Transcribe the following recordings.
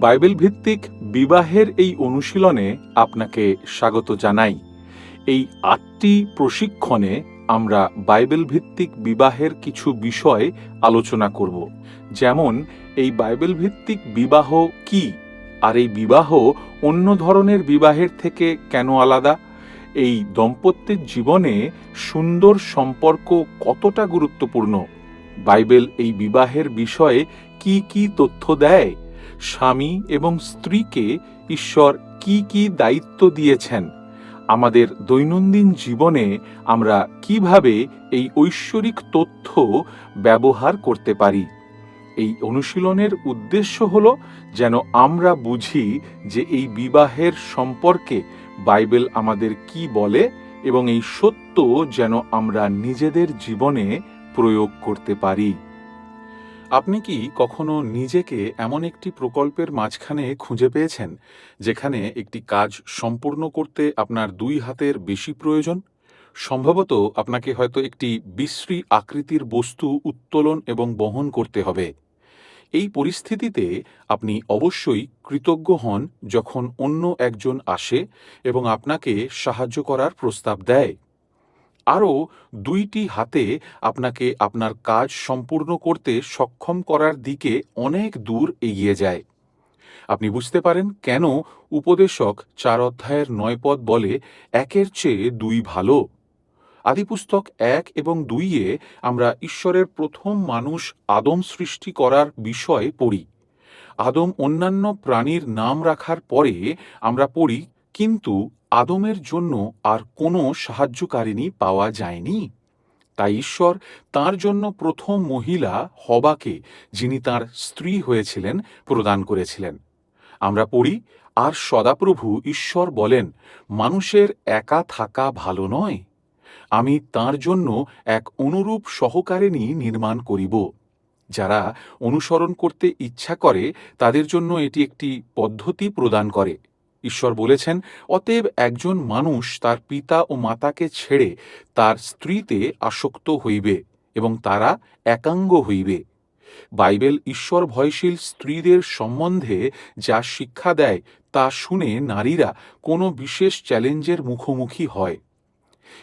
Bible ভিত্তিক বিবাহের এই অনুশীলনে আপনাকে স্বাগত জানাই। এই আটটি প্রশিক্ষণে আমরা বাইবেল ভিত্তিক বিবাহের কিছু বিষয় আলোচনা করব। যেমন, এই বাইবেল ভিত্তিক বিবাহ কি? আর এই বিবাহ অন্য ধরনের বিবাহের থেকে কেন আলাদা? এই দম্পত্যের জীবনে সুন্দর সম্পর্ক কতটা গুরুত্বপূর্ণ? বাইবেল এই বিবাহের বিষয়ে কি কি তথ্য দেয়? স্বামী এবং স্ত্রীকে ঈশ্বর কি কি দায়িত্ব দিয়েছেন? আমাদের দৈনন্দিন জীবনে আমরা কীভাবে এই ঐশ্বরিক তথ্য ব্যবহার করতে পারি? এই অনুশীলনের উদ্দেশ্য হল যেন আমরা বুঝি যে এই বিবাহের সম্পর্কে বাইবেল আমাদের কি বলে এবং এই সত্য যেন আমরা নিজেদের জীবনে প্রয়োগ করতে পারি। আপনি কি কখনো নিজেকে এমন একটি প্রকল্পের মাঝখানে খুঁজে পেয়েছেন, যেখানে একটি কাজ সম্পূর্ণ করতে আপনার দুই হাতের বেশি প্রয়োজন? সম্ভবত আপনাকে হয়তো একটি বিশ্রী আকৃতির বস্তু উত্তোলন এবং বহন করতে হবে। এই পরিস্থিতিতে আপনি অবশ্যই কৃতজ্ঞ হন যখন অন্য একজন আসে এবং আপনাকে সাহায্য করার প্রস্তাব দেয়। আরও দুইটি হাতে আপনাকে আপনার কাজ সম্পূর্ণ করতে সক্ষম করার দিকে অনেক দূর এগিয়ে যায়। আপনি বুঝতে পারেন কেন উপদেশক চার অধ্যায়ের নয় পদ বলে, একের চেয়ে দুই ভালো আদিপুস্তক এক এবং দুইয়ে আমরা ঈশ্বরের প্রথম মানুষ আদম সৃষ্টি করার বিষয় পড়ি। আদম অন্যান্য প্রাণীর নাম রাখার পরে আমরা পড়ি, কিন্তু আদমের জন্য আর কোনো সাহায্যকারিণী পাওয়া যায়নি। তাই ঈশ্বর তার জন্য প্রথম মহিলা হবাকে, যিনি তার স্ত্রী হয়েছিলেন, প্রদান করেছিলেন। আমরা পড়ি, আর সদাপ্রভু ঈশ্বর বলেন, মানুষের একা থাকা ভালো নয়। আমি তার জন্য এক অনুরূপ সহকারিণী নির্মাণ করিব। যারা অনুসরণ করতে ইচ্ছা করে, তাদের জন্য এটি একটি পদ্ধতি প্রদান করে। ঈশ্বর বলেছেন, অতএব একজন মানুষ তার পিতা ও মাতাকে ছেড়ে তার স্ত্রীতে আসক্ত হইবে এবং তারা একাঙ্গ হইবে। বাইবেল ঈশ্বর ভয়শীল স্ত্রীদের সম্বন্ধে যা শিক্ষা দেয় তা শুনে নারীরা কোনো বিশেষ চ্যালেঞ্জের মুখোমুখি হয়।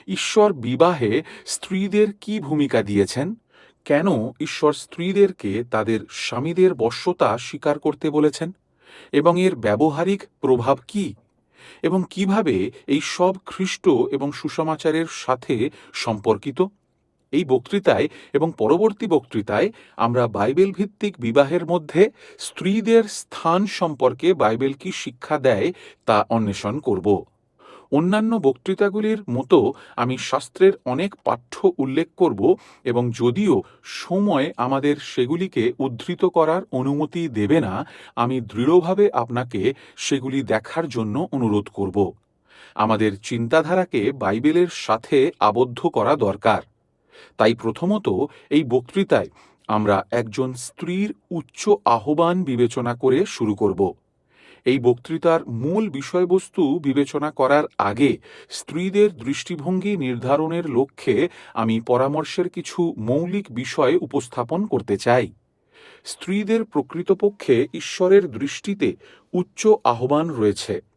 ঈশ্বর বিবাহে স্ত্রীদের কি ভূমিকা দিয়েছেন? কেন ঈশ্বর স্ত্রীদেরকে তাদের স্বামীদের বশ্যতা স্বীকার করতে বলেছেন? এবং এর ব্যবহারিক প্রভাব কি? এবং কীভাবে এই সব খ্রিস্ট এবং সুসমাচারের সাথে সম্পর্কিত? এই বক্তৃতায় এবং পরবর্তী বক্তৃতায় আমরা বাইবেল ভিত্তিক বিবাহের মধ্যে স্ত্রীদের স্থান সম্পর্কে বাইবেল কি শিক্ষা দেয় তা অন্বেষণ করব। অন্যান্য বক্তৃতাগুলির মতো আমি শাস্ত্রের অনেক পাঠ্য উল্লেখ করব এবং যদিও সময় আমাদের সেগুলিকে উদ্ধৃত করার অনুমতি দেবে না, আমি দৃঢ়ভাবে আপনাকে সেগুলি দেখার জন্য অনুরোধ করব। আমাদের চিন্তাধারাকে বাইবেলের সাথে আবদ্ধ করা দরকার। তাই প্রথমত এই বক্তৃতায় আমরা একজন স্ত্রীর উচ্চ আহ্বান বিবেচনা করে শুরু করব। এই বক্তৃতার মূল বিষয়বস্তু বিবেচনা করার আগে স্ত্রীদের দৃষ্টিভঙ্গি নির্ধারণের লক্ষ্যে আমি পরামর্শের কিছু মৌলিক বিষয় উপস্থাপন করতে চাই। স্ত্রীদের প্রকৃতপক্ষে ঈশ্বরের দৃষ্টিতে উচ্চ আহ্বান রয়েছে।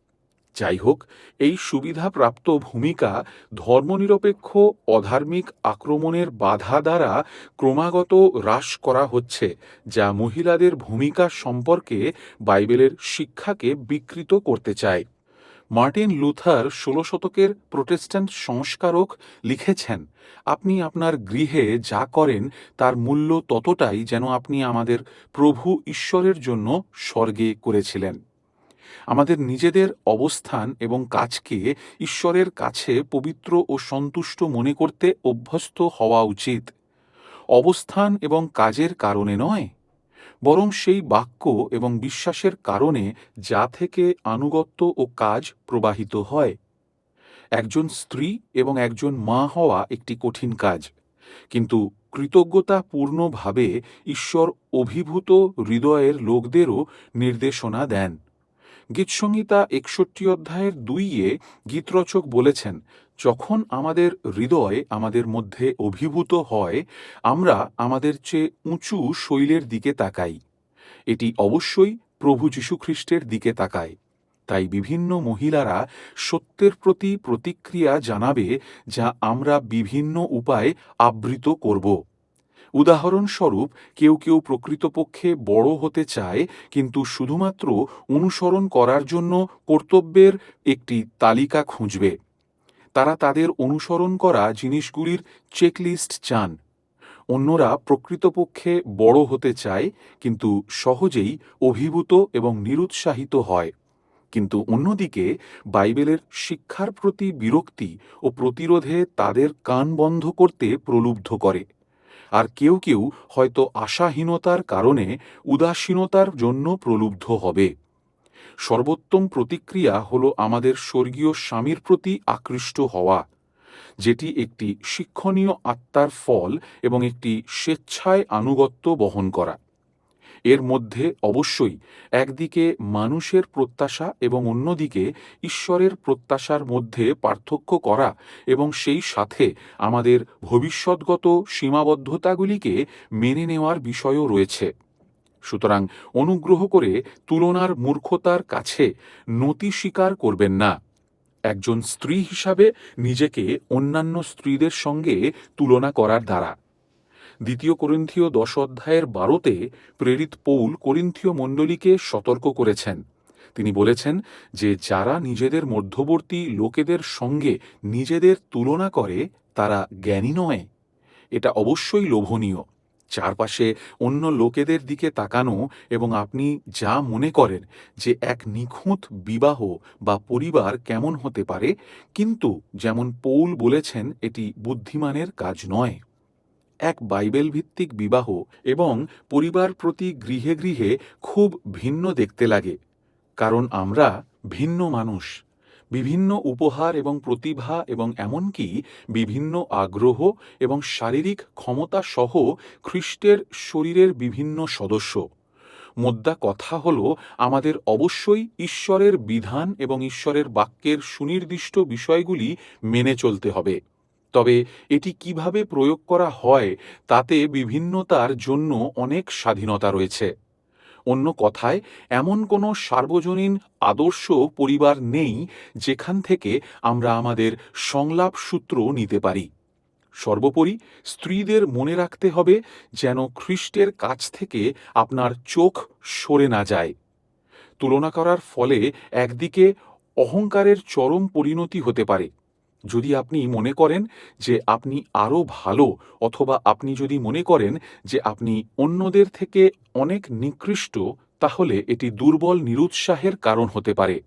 যাই হোক এই সুবিধাপ্রাপ্ত ভূমিকা ধর্মনিরপেক্ষ অধার্মিক আক্রমণের বাধা দ্বারা ক্রমাগত হ্রাস করা হচ্ছে, যা মহিলাদের ভূমিকা সম্পর্কে বাইবেলের শিক্ষাকে বিকৃত করতে চায়। মার্টিন লুথার ষোলো শতকের প্রোটেস্ট্যান্ট সংস্কারক লিখেছেন, আপনি আপনার গৃহে যা করেন, তার মূল্য ততটাই যেন আপনি আমাদের প্রভু ঈশ্বরের জন্য স্বর্গে করেছিলেন। আমাদের নিজেদের অবস্থান এবং কাজকে ঈশ্বরের কাছে পবিত্র ও সন্তুষ্ট মনে করতে অভ্যস্ত হওয়া উচিত। অবস্থান এবং কাজের কারণে নয়, বরং সেই বাক্য এবং বিশ্বাসের কারণে যা থেকে আনুগত্য ও কাজ প্রবাহিত হয়। একজন স্ত্রী এবং একজন মা হওয়া একটি কঠিন কাজ, কিন্তু কৃতজ্ঞতাপূর্ণভাবে ঈশ্বর অভিভূত হৃদয়ের লোকদেরও নির্দেশনা দেন। গীতসংহিতা একষট্টি অধ্যায়ের দুইয়ে গীতরচক বলেছেন, যখন আমাদের হৃদয় আমাদের মধ্যে অভিভূত হয়, আমরা আমাদের চেয়ে উঁচু শৈলের দিকে তাকাই। এটি অবশ্যই প্রভু যীশুখ্রিস্টের দিকে তাকায়। তাই বিভিন্ন মহিলারা সত্যের প্রতি প্রতিক্রিয়া জানাবে যা আমরা বিভিন্ন উপায়ে আবৃত করব। উদাহরণস্বরূপ, কেউ কেউ প্রকৃতপক্ষে বড় হতে চায়, কিন্তু শুধুমাত্র অনুসরণ করার জন্য কর্তব্যের একটি তালিকা খুঁজবে। তারা তাদের অনুসরণ করা জিনিসগুলির চেকলিস্ট চান। অন্যরা প্রকৃতপক্ষে বড় হতে চায়, কিন্তু সহজেই অভিভূত এবং নিরুৎসাহিত হয়। কিন্তু অন্যদিকে, বাইবেলের শিক্ষার প্রতি বিরক্তি ও প্রতিরোধে তাদের কান বন্ধ করতে প্রলুব্ধ করে। আর কেউ কেউ হয়তো আশাহীনতার কারণে উদাসীনতার জন্য প্রলুব্ধ হবে। সর্বোত্তম প্রতিক্রিয়া হল আমাদের স্বর্গীয় স্বামীর প্রতি আকৃষ্ট হওয়া, যেটি একটি শিক্ষণীয় আত্মার ফল এবং একটি স্বেচ্ছায় আনুগত্য বহন করা। এর মধ্যে অবশ্যই একদিকে মানুষের প্রত্যাশা এবং অন্যদিকে ঈশ্বরের প্রত্যাশার মধ্যে পার্থক্য করা এবং সেই সাথে আমাদের ভবিষ্যৎগত সীমাবদ্ধতাগুলিকে মেনে নেওয়ার বিষয়ও রয়েছে। সুতরাং অনুগ্রহ করে তুলনার মূর্খতার কাছে নতি স্বীকার করবেন না। একজন স্ত্রী হিসাবে নিজেকে অন্যান্য স্ত্রীদের সঙ্গে তুলনা করার দ্বারা। দ্বিতীয় করিন্থীয় দশ অধ্যায়ের বারোতে প্রেরিত পৌল করিন্থীয় মণ্ডলীকে সতর্ক করেছেন। তিনি বলেছেন যে যারা নিজেদের মধ্যবর্তী লোকেদের সঙ্গে নিজেদের তুলনা করে, তারা জ্ঞানী নয়। এটা অবশ্যই লোভনীয়। চারপাশে অন্য লোকেদের দিকে তাকানো এবং আপনি যা মনে করেন যে এক নিখুঁত বিবাহ বা পরিবার কেমন হতে পারে, কিন্তু যেমন পৌল বলেছেন, এটি বুদ্ধিমানের কাজ নয়। এক বাইবেল ভিত্তিক বিবাহ এবং পরিবার প্রতি গৃহে গৃহে খুব ভিন্ন দেখতে লাগে। কারণ আমরা ভিন্ন মানুষ। বিভিন্ন উপহার এবং প্রতিভা এবং এমনকি বিভিন্ন আগ্রহ এবং শারীরিক ক্ষমতা সহ খ্রিস্টের শরীরের বিভিন্ন সদস্য। মোদ্দা কথা হল, আমাদের অবশ্যই ঈশ্বরের বিধান এবং ঈশ্বরের বাক্যের সুনির্দিষ্ট বিষয়গুলি মেনে চলতে হবে। তবে এটি কীভাবে প্রয়োগ করা হয় তাতে বিভিন্নতার জন্য অনেক স্বাধীনতা রয়েছে। অন্য কথায়, এমন কোনো সার্বজনীন আদর্শ পরিবার নেই যেখান থেকে আমরা আমাদের সংলাপ সূত্র নিতে পারি। সর্বোপরি, স্ত্রীদের মনে রাখতে হবে যেন খ্রিস্টের কাছ থেকে আপনার চোখ সরে না যায়। তুলনা করার ফলে একদিকে অহংকারের চরম পরিণতি হতে পারে। যদি আপনি মনে করেন যে আপনি আরও ভালো অথবা আপনি যদি মনে করেন যে আপনি অন্যদের থেকে অনেক নিকৃষ্ট, তাহলে এটি দুর্বল নিরুৎসাহের কারণ হতে পারে।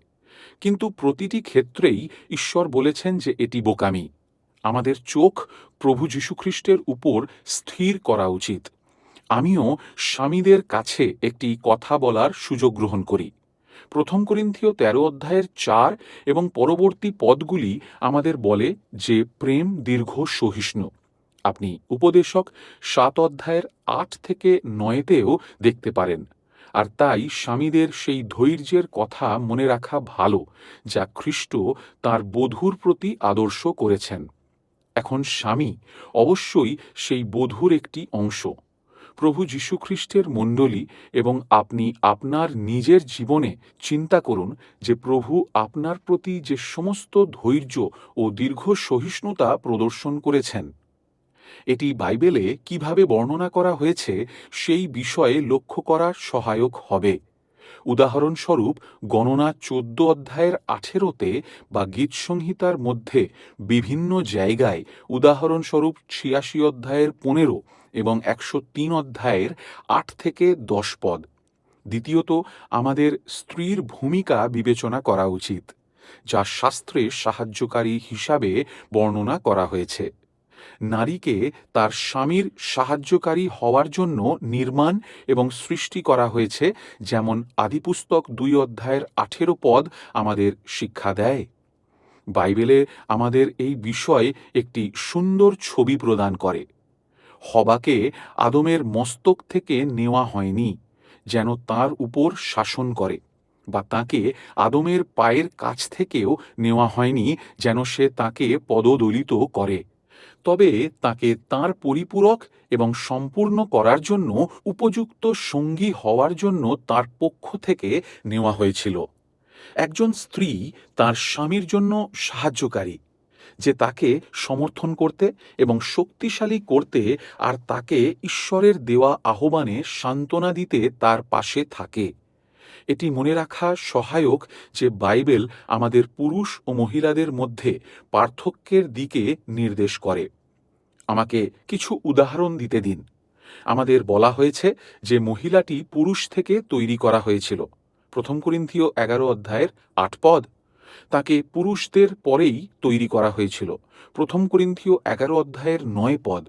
কিন্তু প্রতিটি ক্ষেত্রেই ঈশ্বর বলেছেন যে এটি বোকামি। আমাদের চোখ প্রভু যীশুখ্রিস্টের উপর স্থির করা উচিত। আমিও স্বামীদের কাছে একটি কথা বলার সুযোগ গ্রহণ করি। প্রথম করিন্থীয় তেরো অধ্যায়ের চার এবং পরবর্তী পদগুলি আমাদের বলে যে প্রেম দীর্ঘ সহিষ্ণু। আপনি উপদেশক সাত অধ্যায়ের আট থেকে নয়তেও দেখতে পারেন। আর তাই স্বামীদের সেই ধৈর্যের কথা মনে রাখা ভালো, যা খ্রিস্ট তার বধূর প্রতি আদর্শ করেছেন। এখন স্বামী অবশ্যই সেই বধূর একটি অংশ। প্রভু যীশুখ্রিস্টের মণ্ডলী এবং আপনি আপনার নিজের জীবনে চিন্তা করুন যে প্রভু আপনার প্রতি যে সমস্ত ধৈর্য ও দীর্ঘ সহিষ্ণুতা প্রদর্শন করেছেন। এটি বাইবেলে কীভাবে বর্ণনা করা হয়েছে সেই বিষয়ে লক্ষ্য করা সহায়ক হবে। উদাহরণস্বরূপ, গণনা চোদ্দ অধ্যায়ের আঠেরোতে বা গীতসংহিতার মধ্যে বিভিন্ন জায়গায় উদাহরণস্বরূপ ছিয়াশি অধ্যায়ের পনেরো এবং একশো তিন অধ্যায়ের আট থেকে দশ পদ। দ্বিতীয়ত, আমাদের স্ত্রীর ভূমিকা বিবেচনা করা উচিত, যা শাস্ত্রে সাহায্যকারী হিসাবে বর্ণনা করা হয়েছে। নারীকে তার স্বামীর সাহায্যকারী হওয়ার জন্য নির্মাণ এবং সৃষ্টি করা হয়েছে, যেমন আদিপুস্তক দুই অধ্যায়ের আঠেরো পদ আমাদের শিক্ষা দেয়। বাইবেলে আমাদের এই বিষয় একটি সুন্দর ছবি প্রদান করে। হবাকে আদমের মস্তক থেকে নেওয়া হয়নি, যেন তার উপর শাসন করে, বা তাকে আদমের পায়ের কাছ থেকেও নেওয়া হয়নি, যেন সে তাকে পদদলিত করে। তবে তাকে তার পরিপূরক এবং সম্পূর্ণ করার জন্য উপযুক্ত সঙ্গী হওয়ার জন্য তার পক্ষ থেকে নেওয়া হয়েছিল। একজন স্ত্রী তার স্বামীর জন্য সাহায্যকারী। যে তাকে সমর্থন করতে এবং শক্তিশালী করতে আর তাকে ঈশ্বরের দেওয়া আহ্বানে সান্ত্বনা দিতে তার পাশে থাকে। এটি মনে রাখা সহায়ক যে বাইবেল আমাদের পুরুষ ও মহিলাদের মধ্যে পার্থক্যের দিকে নির্দেশ করে। আমাকে কিছু উদাহরণ দিতে দিন। আমাদের বলা হয়েছে যে মহিলাটি পুরুষ থেকে তৈরি করা হয়েছিল। প্রথম করিন্থীয় এগারো অধ্যায়ের আট পদ। তাকে পুরুষদের পরেই তৈরি করা হয়েছিল। প্রথম করিন্থীয় এগারো অধ্যায়ের নয় পদ।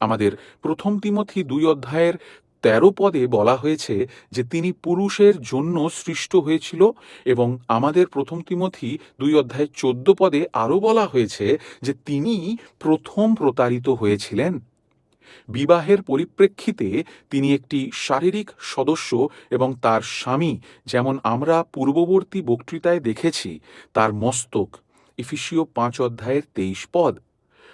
আমাদের প্রথম তিমথি দুই অধ্যায়ের তেরো পদে বলা হয়েছে যে তিনি পুরুষের জন্য সৃষ্ট হয়েছিল এবং আমাদের প্রথম তিমথি দুই অধ্যায়ের চোদ্দ পদে আরও বলা হয়েছে যে তিনি প্রথম প্রতারিত হয়েছিলেন। বিবাহের পরিপ্রেক্ষিতে তিনি একটি শারীরিক সদস্য এবং তার স্বামী, যেমন আমরা পূর্ববর্তী বক্তৃতায় দেখেছি, তার মস্তক, ইফিসীয় পাঁচ অধ্যায়ের তেইশ পদ।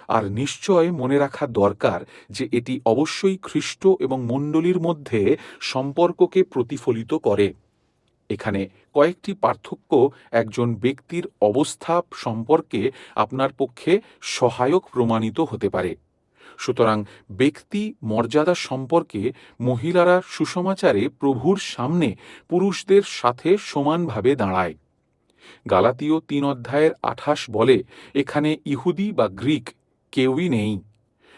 আর নিশ্চয় মনে রাখা দরকার যে এটি অবশ্যই খ্রিস্ট এবং মণ্ডলীর মধ্যে সম্পর্ককে প্রতিফলিত করে। এখানে কয়েকটি পার্থক্য একজন ব্যক্তির অবস্থা সম্পর্কে আপনার পক্ষে সহায়ক প্রমাণিত হতে পারে। সুতরাং ব্যক্তি মর্যাদা সম্পর্কে মহিলারা সুসমাচারে প্রভুর সামনে পুরুষদের সাথে সমানভাবে দাঁড়ায়। গালাতীয় তিন অধ্যায়ের আঠাশ বলে, এখানে ইহুদি বা গ্রিক কেউই নেই,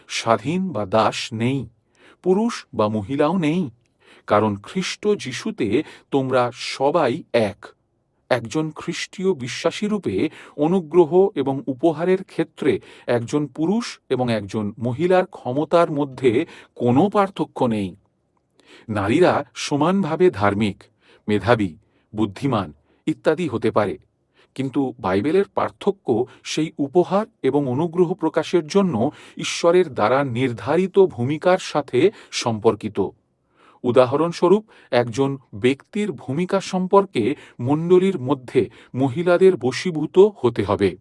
স্বাধীন বা দাস নেই, পুরুষ বা মহিলাও নেই, কারণ খ্রিস্ট যিশুতে তোমরা সবাই এক। একজন খ্রিস্টীয় বিশ্বাসী রূপে অনুগ্রহ এবং উপহারের ক্ষেত্রে একজন পুরুষ এবং একজন মহিলার ক্ষমতার মধ্যে কোনো পার্থক্য নেই। নারীরা সমানভাবে ধার্মিক, মেধাবী, বুদ্ধিমান ইত্যাদি হতে পারে। কিন্তু বাইবেলের পার্থক্য সেই উপহার এবং অনুগ্রহ প্রকাশের জন্য ঈশ্বরের দ্বারা নির্ধারিত ভূমিকার সাথে সম্পর্কিত। উদাহরণস্বরূপ, একজন ব্যক্তির ভূমিকা সম্পর্কে মণ্ডলীর মধ্যে মহিলাদের বশীভূত হতে হবে।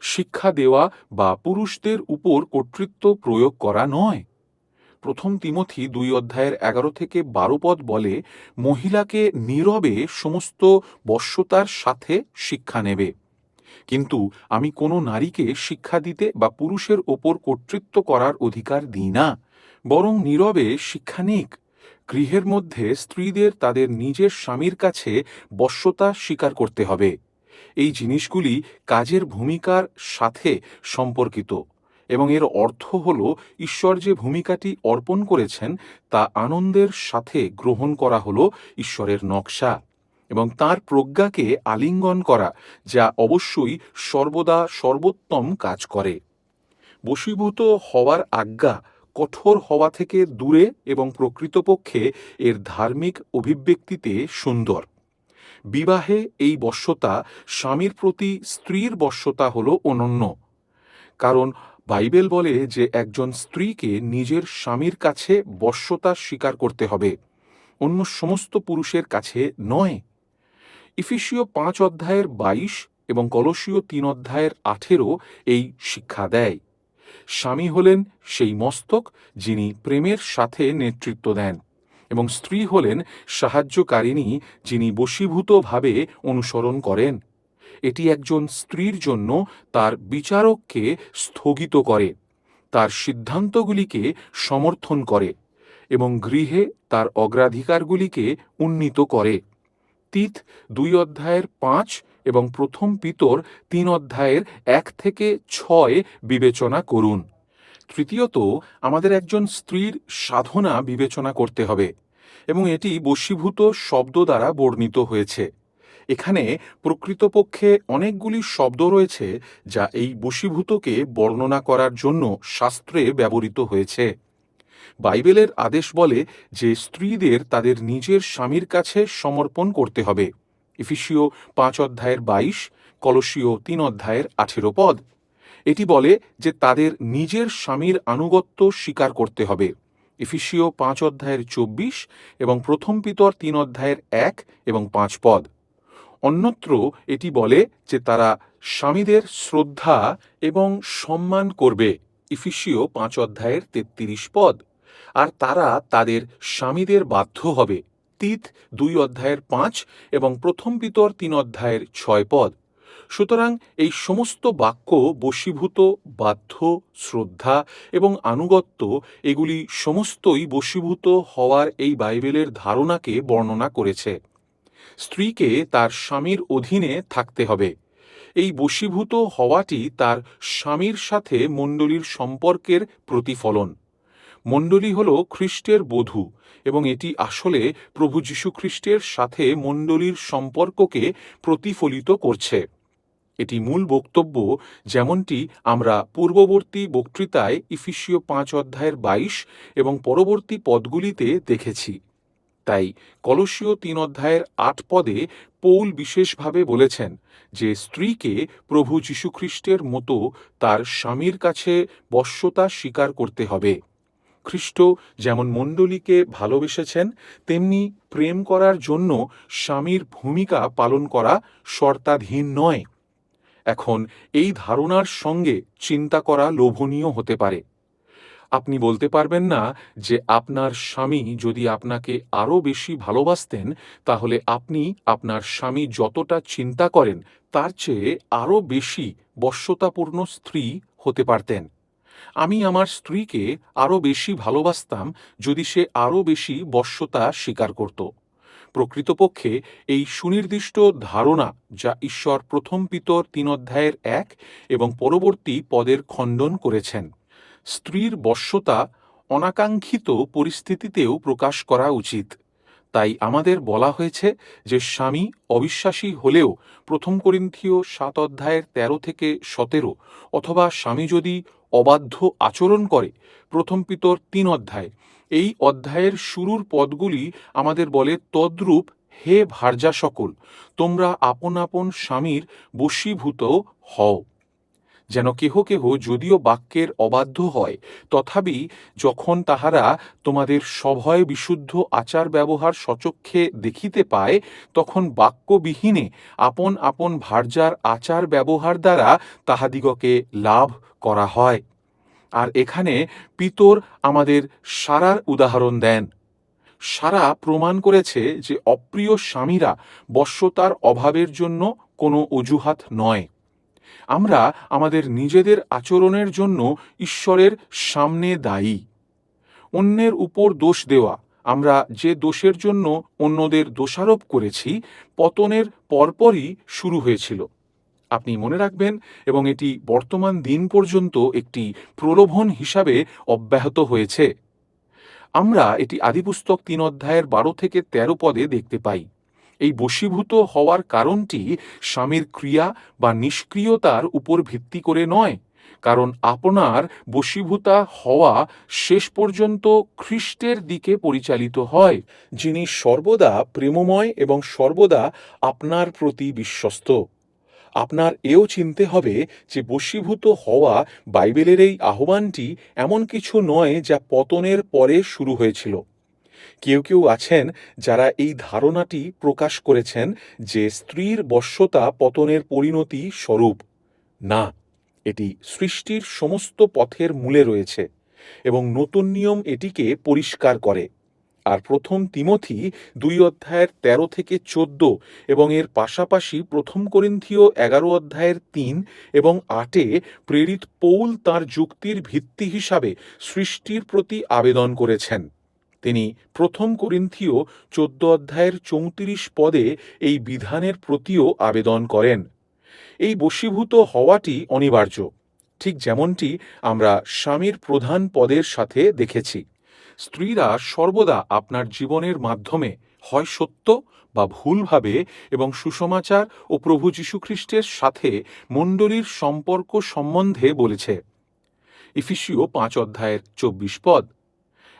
শিক্ষা দেওয়া বা পুরুষদের উপর কর্তৃত্ব প্রয়োগ করা নয়। প্রথম তিমথি দুই অধ্যায়ের এগারো থেকে বারো পদ বলে, মহিলাকে নীরবে সমস্ত বশ্যতার সাথে শিক্ষা নেবে। কিন্তু আমি কোনো নারীকে শিক্ষা দিতে বা পুরুষের ওপর কর্তৃত্ব করার অধিকার দিই না, বরং নীরবে শিক্ষা নিক। গৃহের মধ্যে স্ত্রীদের তাদের নিজের স্বামীর কাছে বশ্যতা স্বীকার করতে হবে। এই জিনিসগুলি কাজের ভূমিকার সাথে সম্পর্কিত এবং এর অর্থ হল ঈশ্বর যে ভূমিকাটি অর্পণ করেছেন, তা আনন্দের সাথে গ্রহণ করা হল ঈশ্বরের নকশা এবং তার প্রজ্ঞাকে আলিঙ্গন করা, যা অবশ্যই সর্বদা সর্বোত্তম কাজ করে। বশীভূত হওয়ার আজ্ঞা কঠোর হওয়া থেকে দূরে এবং প্রকৃতপক্ষে এর ধার্মিক অভিব্যক্তিতে সুন্দর। বিবাহে এই বশ্যতা স্বামীর প্রতি স্ত্রীর বশ্যতা হল অনন্য। কারণ বাইবেল বলে যে একজন স্ত্রীকে নিজের স্বামীর কাছে বশ্যতা স্বীকার করতে হবে, অন্য সমস্ত পুরুষের কাছে নয়। ইফিসীয় পাঁচ অধ্যায়ের বাইশ এবং কলসীয় তিন অধ্যায়ের আঠেরো এই শিক্ষা দেয়। স্বামী হলেন সেই মস্তক যিনি প্রেমের সাথে নেতৃত্ব দেন এবং স্ত্রী হলেন সাহায্যকারিণী যিনি বশীভূতভাবে অনুসরণ করেন। এটি একজন স্ত্রীর জন্য তার বিচারককে স্থগিত করে, তার সিদ্ধান্তগুলিকে সমর্থন করে এবং গৃহে তার অগ্রাধিকারগুলিকে উন্নীত করে। তিত দুই অধ্যায়ের পাঁচ এবং প্রথম পিতর তিন অধ্যায়ের এক থেকে ছয় বিবেচনা করুন। তৃতীয়ত, আমাদের একজন স্ত্রীর সাধনা বিবেচনা করতে হবে এবং এটি বশীভূত শব্দ দ্বারা বর্ণিত হয়েছে। এখানে প্রকৃতপক্ষে অনেকগুলি শব্দ রয়েছে যা এই বশীভূতকে বর্ণনা করার জন্য শাস্ত্রে ব্যবহৃত হয়েছে। বাইবেলের আদেশ বলে যে স্ত্রীদের তাদের নিজের স্বামীর কাছে সমর্পণ করতে হবে। ইফিসীয় পাঁচ অধ্যায়ের বাইশ, কলসীয় তিন অধ্যায়ের আঠেরো পদ। এটি বলে যে তাদের নিজের স্বামীর আনুগত্য স্বীকার করতে হবে। ইফিসীয় পাঁচ অধ্যায়ের চব্বিশ এবং প্রথম পিতর তিন অধ্যায়ের এক এবং পাঁচ পদ। অন্যত্র এটি বলে যে তারা স্বামীদের শ্রদ্ধা এবং সম্মান করবে। ইফিসীয় পাঁচ অধ্যায়ের তেত্রিশ পদ। আর তারা তাদের স্বামীদের বাধ্য হবে। তিত দুই অধ্যায়ের পাঁচ এবং প্রথম পিতর তিন অধ্যায়ের ছয় পদ। সুতরাং এই সমস্ত বাক্য বশীভূত, বাধ্য, শ্রদ্ধা এবং আনুগত্য এগুলি সমস্তই বশীভূত হওয়ার এই বাইবেলের ধারণাকে বর্ণনা করেছে। স্ত্রীকে তার স্বামীর অধীনে থাকতে হবে। এই বশীভূত হওয়াটি তার স্বামীর সাথে মণ্ডলীর সম্পর্কের প্রতিফলন। মণ্ডলী হল খ্রিস্টের বধূ এবং এটি আসলে প্রভু যীশু খ্রিস্টের সাথে মণ্ডলীর সম্পর্ককে প্রতিফলিত করছে। এটি মূল বক্তব্য, যেমনটি আমরা পূর্ববর্তী বক্তৃতায় ইফিসীয় পাঁচ অধ্যায়ের বাইশ এবং পরবর্তী পদগুলিতে দেখেছি। তাই কলসীয় তিন অধ্যায়ের আট পদে পৌল বিশেষভাবে বলেছেন যে স্ত্রীকে প্রভু যীশুখ্রিস্টের মতো তার স্বামীর কাছে বশ্যতা স্বীকার করতে হবে। খ্রিস্ট যেমন মণ্ডলীকে ভালোবেসেছেন, তেমনি প্রেম করার জন্য স্বামীর ভূমিকা পালন করা শর্তাধীন নয়। এখন এই ধারণার সঙ্গে চিন্তা করা লোভনীয় হতে পারে। আপনি বলতে পারবেন না যে আপনার স্বামী যদি আপনাকে আরও বেশি ভালোবাসতেন, তাহলে আপনি আপনার স্বামী যতটা চিন্তা করেন, তার চেয়ে আরও বেশি বশ্যতাপূর্ণ স্ত্রী হতে পারতেন। আমি আমার স্ত্রীকে আরও বেশি ভালোবাসতাম যদি সে আরও বেশি বশ্যতা স্বীকার করত। প্রকৃতপক্ষে এই সুনির্দিষ্ট ধারণা যা ঈশ্বর প্রথম পিতর তিন অধ্যায়ের এক এবং পরবর্তী পদের খণ্ডন করেছেন, স্ত্রীর বশ্যতা অনাকাঙ্ক্ষিত পরিস্থিতিতেও প্রকাশ করা উচিত। তাই আমাদের বলা হয়েছে যে স্বামী অবিশ্বাসী হলেও প্রথম করিন্থীয় সাত অধ্যায়ের তেরো থেকে সতেরো অথবা স্বামী যদি অবাধ্য আচরণ করে, প্রথম পিতর তিন অধ্যায়। এই অধ্যায়ের শুরুর পদগুলি আমাদের বলে তদ্রূপ, হে ভার্যা সকল তোমরা আপন আপন স্বামীর বশীভূত হও। যেন কেহ কেহ যদিও বাক্যের অবাধ্য হয়, তথাপি যখন তাহারা তোমাদের সভয় বিশুদ্ধ আচার ব্যবহার সচক্ষে দেখিতে পায়, তখন বাক্যবিহীনে আপন আপন ভার্যার আচার ব্যবহার দ্বারা তাহাদিগকে লাভ করা হয়। আর এখানে পিতর আমাদের সারার উদাহরণ দেন। সারা প্রমাণ করেছে যে অপ্রিয় স্বামীরা বশ্যতার অভাবের জন্য কোনো অজুহাত নয়। আমরা আমাদের নিজেদের আচরণের জন্য ঈশ্বরের সামনে দায়ী। অন্যের উপর দোষ দেওয়া, আমরা যে দোষের জন্য অন্যদের দোষারোপ করেছি, পতনের পরপরই শুরু হয়েছিল। আপনি মনে রাখবেন, এবং এটি বর্তমান দিন পর্যন্ত একটি প্রলোভন হিসাবে অব্যাহত হয়েছে। আমরা এটি আদিপুস্তক তিন অধ্যায়ের বারো থেকে তেরো পদে দেখতে পাই। এই বশীভূত হওয়ার কারণটি স্বামীর ক্রিয়া বা নিষ্ক্রিয়তার উপর ভিত্তি করে নয়, কারণ আপনার বশীভূতা হওয়া শেষ পর্যন্ত খ্রিস্টের দিকে পরিচালিত হয়, যিনি সর্বদা প্রেমময় এবং সর্বদা আপনার প্রতি বিশ্বস্ত। আপনার এও চিনতে হবে যে বশীভূত হওয়া বাইবেলের এই আহ্বানটি এমন কিছু নয় যা পতনের পরে শুরু হয়েছিল। কেউ কেউ আছেন যারা এই ধারণাটি প্রকাশ করেছেন যে স্ত্রীর বশ্যতা পতনের পরিণতি স্বরূপ। না, এটি সৃষ্টির সমস্ত পথের মূলে রয়েছে এবং নতুন নিয়ম এটিকে পরিষ্কার করে। আর প্রথম তিমথি দুই অধ্যায়ের তেরো থেকে চোদ্দ এবং এর পাশাপাশি প্রথম করিন্থীয় এগারো অধ্যায়ের তিন এবং আটে প্রেরিত পৌল তার যুক্তির ভিত্তি হিসাবে সৃষ্টির প্রতি আবেদন করেছেন। তিনি প্রথম করিন্থীয় চোদ্দ অধ্যায়ের চৌত্রিশ পদে এই বিধানের প্রতিও আবেদন করেন। এই বশীভূত হওয়াটি অনিবার্য। ঠিক যেমনটি আমরা স্বামীর প্রধান পদের সাথে দেখেছি। স্ত্রীরা সর্বদা আপনার জীবনের মাধ্যমে হয় সত্য বা ভুলভাবে এবং সুসমাচার ও প্রভু যীশুখ্রিস্টের সাথে মণ্ডলীর সম্পর্ক সম্বন্ধে বলেছে। ইফিসীয় পাঁচ অধ্যায়ের চব্বিশ পদ।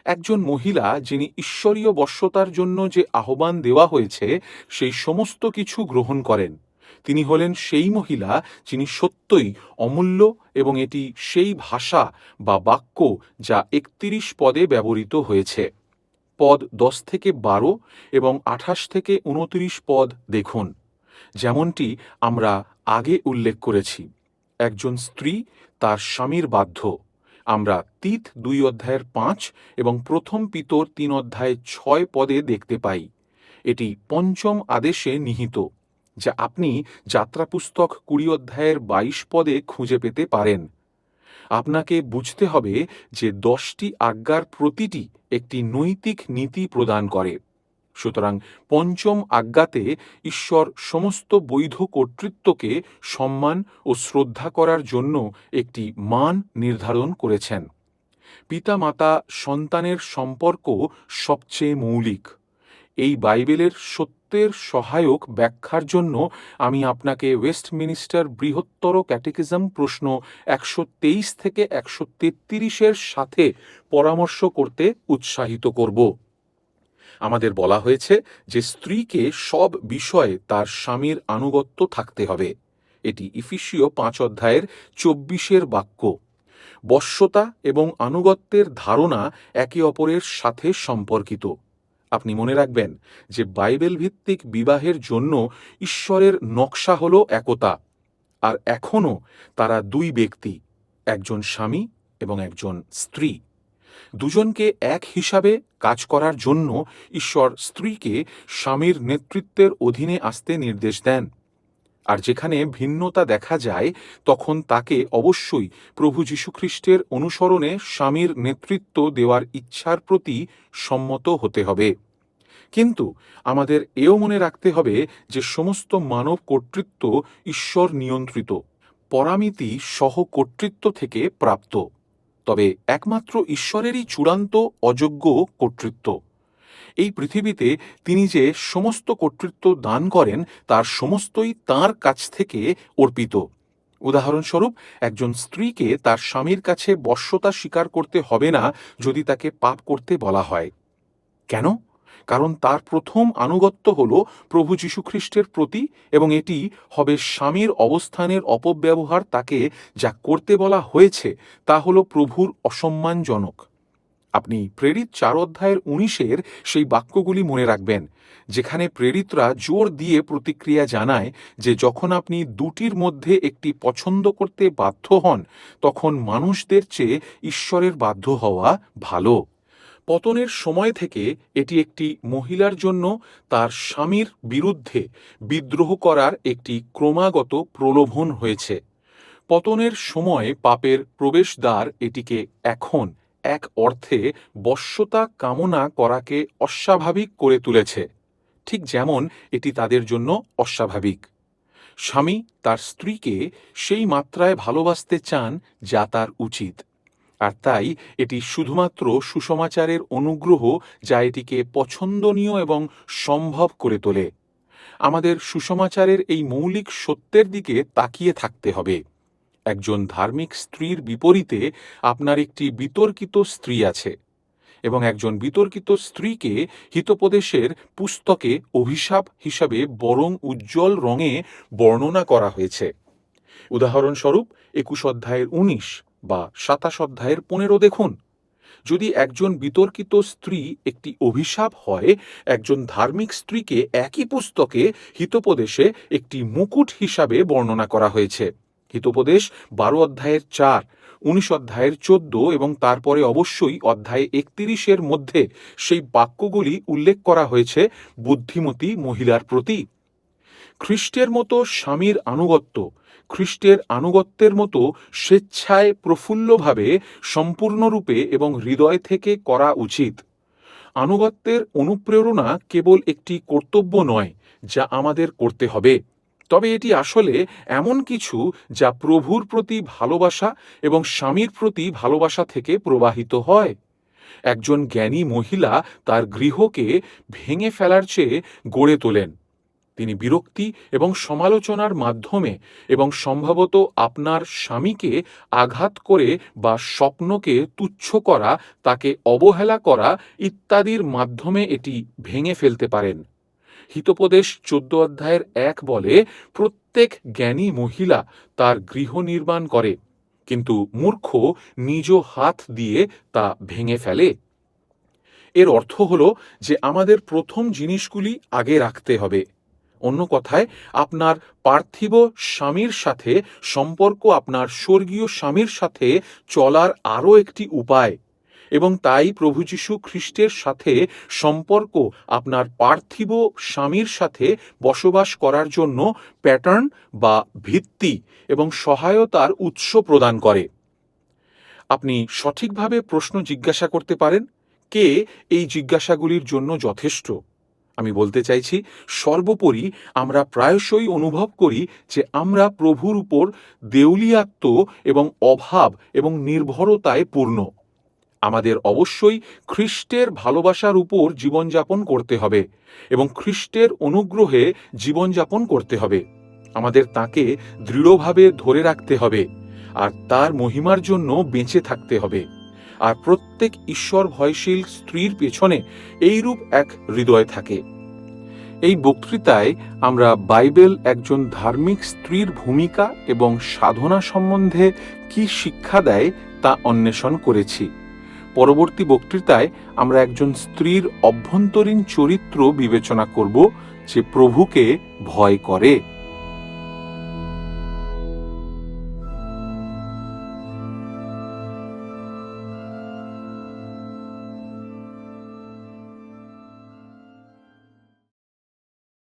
একজন মহিলা যিনি ঈশ্বরীয় বশ্যতার জন্য যে আহ্বান দেওয়া হয়েছে, সেই সমস্ত কিছু গ্রহণ করেন। তিনি হলেন সেই মহিলা যিনি সত্যই অমূল্য এবং এটি সেই ভাষা বা বাক্য যা একত্রিশ পদে ব্যবহৃত হয়েছে। পদ দশ থেকে বারো এবং আঠাশ থেকে উনত্রিশ পদ দেখুন। যেমনটি আমরা আগে উল্লেখ করেছি। একজন স্ত্রী তার স্বামীর বাধ্য। আমরা তিত দুই অধ্যায়ের পাঁচ এবং প্রথম পিতর তিন অধ্যায় ছয় পদে দেখতে পাই। এটি পঞ্চম আদেশে নিহিত, যা আপনি যাত্রাপুস্তক কুড়ি অধ্যায়ের বাইশ পদে খুঁজে পেতে পারেন। আপনাকে বুঝতে হবে যে দশটি আজ্ঞার প্রতিটি একটি নৈতিক নীতি প্রদান করে। সুতরাং পঞ্চম আজ্ঞাতে ঈশ্বর সমস্ত বৈধ কর্তৃত্বকে সম্মান ও শ্রদ্ধা করার জন্য একটি মান নির্ধারণ করেছেন। পিতামাতা সন্তানের সম্পর্ক সবচেয়ে মৌলিক। এই বাইবেলের সত্যের সহায়ক ব্যাখ্যার জন্য আমি আপনাকে ওয়েস্টমিনিস্টার বৃহত্তর ক্যাটেকিজম প্রশ্ন একশো তেইশ থেকে একশো তেত্রিশের সাথে পরামর্শ করতে উৎসাহিত করব। আমাদের বলা হয়েছে যে স্ত্রীকে সব বিষয়ে তার স্বামীর আনুগত্য থাকতে হবে। এটি ইফিসীয় পাঁচ অধ্যায়ের চব্বিশের বাক্য। বশ্যতা এবং আনুগত্যের ধারণা একে অপরের সাথে সম্পর্কিত। আপনি মনে রাখবেন যে বাইবেল ভিত্তিক বিবাহের জন্য ঈশ্বরের নকশা হল একতা, আর এখনও তারা দুই ব্যক্তি, একজন স্বামী এবং একজন স্ত্রী। দুজনকে এক হিসাবে কাজ করার জন্য ঈশ্বর স্ত্রীকে স্বামীর নেতৃত্বের অধীনে আসতে নির্দেশ দেন। আর যেখানে ভিন্নতা দেখা যায়, তখন তাকে অবশ্যই প্রভু যীশুখ্রিস্টের অনুসরণে স্বামীর নেতৃত্ব দেওয়ার ইচ্ছার প্রতি সম্মত হতে হবে। কিন্তু আমাদের এও মনে রাখতে হবে যে সমস্ত মানব কর্তৃত্ব ঈশ্বর নিয়ন্ত্রিত, পরামিতি সহ কর্তৃত্ব থেকে প্রাপ্ত। তবে একমাত্র ঈশ্বরেরই চূড়ান্ত অযোগ্য কর্তৃত্ব। এই পৃথিবীতে তিনি যে সমস্ত কর্তৃত্ব দান করেন, তার সমস্তই তার কাছ থেকে অর্পিত। উদাহরণস্বরূপ, একজন স্ত্রীকে তার স্বামীর কাছে বশ্যতা স্বীকার করতে হবে না যদি তাকে পাপ করতে বলা হয়। কেন? কারণ তার প্রথম আনুগত্য হল প্রভু যীশুখ্রিস্টের প্রতি এবং এটি হবে স্বামীর অবস্থানের অপব্যবহার তাকে যা করতে বলা হয়েছে তা হল প্রভুর অসম্মানজনক। আপনি প্রেরিত চার অধ্যায়ের উনিশের সেই বাক্যগুলি মনে রাখবেন, যেখানে প্রেরিতরা জোর দিয়ে প্রতিক্রিয়া জানায় যে যখন আপনি দুটির মধ্যে একটি পছন্দ করতে বাধ্য হন, তখন মানুষদের চেয়ে ঈশ্বরের বাধ্য হওয়া ভালো। পতনের সময় থেকে এটি একটি মহিলার জন্য তার স্বামীর বিরুদ্ধে বিদ্রোহ করার একটি ক্রমাগত প্রলোভন হয়েছে। পতনের সময় পাপের প্রবেশদ্বার এটিকে এখন এক অর্থে বশ্যতা কামনা করাকে অস্বাভাবিক করে তুলেছে। ঠিক যেমন এটি তাদের জন্য অস্বাভাবিক। স্বামী তার স্ত্রীকে সেই মাত্রায় ভালোবাসতে চান যা তার উচিত। আর তাই এটি শুধুমাত্র সুসমাচারের অনুগ্রহ যা এটিকে পছন্দনীয় এবং সম্ভব করে তোলে। আমাদের সুসমাচারের এই মৌলিক সত্যের দিকে তাকিয়ে থাকতে হবে। একজন ধার্মিক স্ত্রীর বিপরীতে আপনার একটি বিতর্কিত স্ত্রী আছে এবং একজন বিতর্কিত স্ত্রীকে হিতোপদেশের পুস্তকে অভিশাপ হিসাবে বরং উজ্জ্বল রঙে বর্ণনা করা হয়েছে। উদাহরণস্বরূপ একুশ অধ্যায়ের উনিশ বা সাতাশ অধ্যায়ের পনেরো দেখুন। যদি একজন বিতর্কিত স্ত্রী একটি অভিশাপ হয়, একজন ধার্মিক স্ত্রীকে একই পুস্তকে হিতোপদেশে একটি মুকুট হিসাবে বর্ণনা করা হয়েছে। হিতোপদেশ বারো অধ্যায়ের চার, উনিশ অধ্যায়ের চোদ্দ এবং তারপরে অবশ্যই অধ্যায় একত্রিশের মধ্যে সেই বাক্যগুলি উল্লেখ করা হয়েছে বুদ্ধিমতী মহিলার প্রতি। খ্রিস্টের মতো স্বামীর আনুগত্য খ্রিস্টের আনুগত্যের মতো স্বেচ্ছায় প্রফুল্লভাবে সম্পূর্ণরূপে এবং হৃদয় থেকে করা উচিত। আনুগত্যের অনুপ্রেরণা কেবল একটি কর্তব্য নয়, যা আমাদের করতে হবে। তবে এটি আসলে এমন কিছু যা প্রভুর প্রতি ভালোবাসা এবং স্বামীর প্রতি ভালোবাসা থেকে প্রবাহিত হয়। একজন জ্ঞানী মহিলা তার গৃহকে ভেঙে ফেলার চেয়ে গড়ে তোলেন। তিনি বিরক্তি এবং সমালোচনার মাধ্যমে এবং সম্ভবত আপনার স্বামীকে আঘাত করে বা স্বপ্নকে তুচ্ছ করা, তাকে অবহেলা করা ইত্যাদির মাধ্যমে এটি ভেঙে ফেলতে পারেন। হিতোপদেশ চোদ্দ অধ্যায়ের এক বলে, প্রত্যেক জ্ঞানী মহিলা তার গৃহ নির্মাণ করে, কিন্তু মূর্খ নিজ হাত দিয়ে তা ভেঙে ফেলে। এর অর্থ হল যে আমাদের প্রথম জিনিসগুলি আগে রাখতে হবে। অন্য কথায়, আপনার পার্থিব স্বামীর সাথে সম্পর্ক আপনার স্বর্গীয় স্বামীর সাথে চলার আরও একটি উপায়। এবং তাই প্রভু যীশু খ্রিস্টের সাথে সম্পর্ক আপনার পার্থিব স্বামীর সাথে বসবাস করার জন্য প্যাটার্ন বা ভিত্তি এবং সহায়তার উৎস প্রদান করে। আপনি সঠিকভাবে প্রশ্ন জিজ্ঞাসা করতে পারেন, কে এই জিজ্ঞাসাগুলির জন্য যথেষ্ট? আমি বলতে চাইছি, সর্বোপরি আমরা প্রায়শই অনুভব করি যে আমরা প্রভুর উপর দেউলিয়াত্ম এবং অভাব এবং নির্ভরতায় পূর্ণ। আমাদের অবশ্যই খ্রিস্টের ভালোবাসার উপর জীবনযাপন করতে হবে এবং খ্রিস্টের অনুগ্রহে জীবনযাপন করতে হবে। আমাদের তাকে দৃঢ়ভাবে ধরে রাখতে হবে আর তার মহিমার জন্য বেঁচে থাকতে হবে। আর প্রত্যেক ঈশ্বর ভয়শীল স্ত্রীর পেছনে এইরূপ এক হৃদয় থাকে। এই বক্তৃতায় আমরা বাইবেল একজন ধার্মিক স্ত্রীর ভূমিকা এবং সাধনা সম্বন্ধে কি শিক্ষা দেয় তা অন্বেষণ করেছি। পরবর্তী বক্তৃতায় আমরা একজন স্ত্রীর অভ্যন্তরীণ চরিত্র বিবেচনা করব যে প্রভুকে ভয় করে।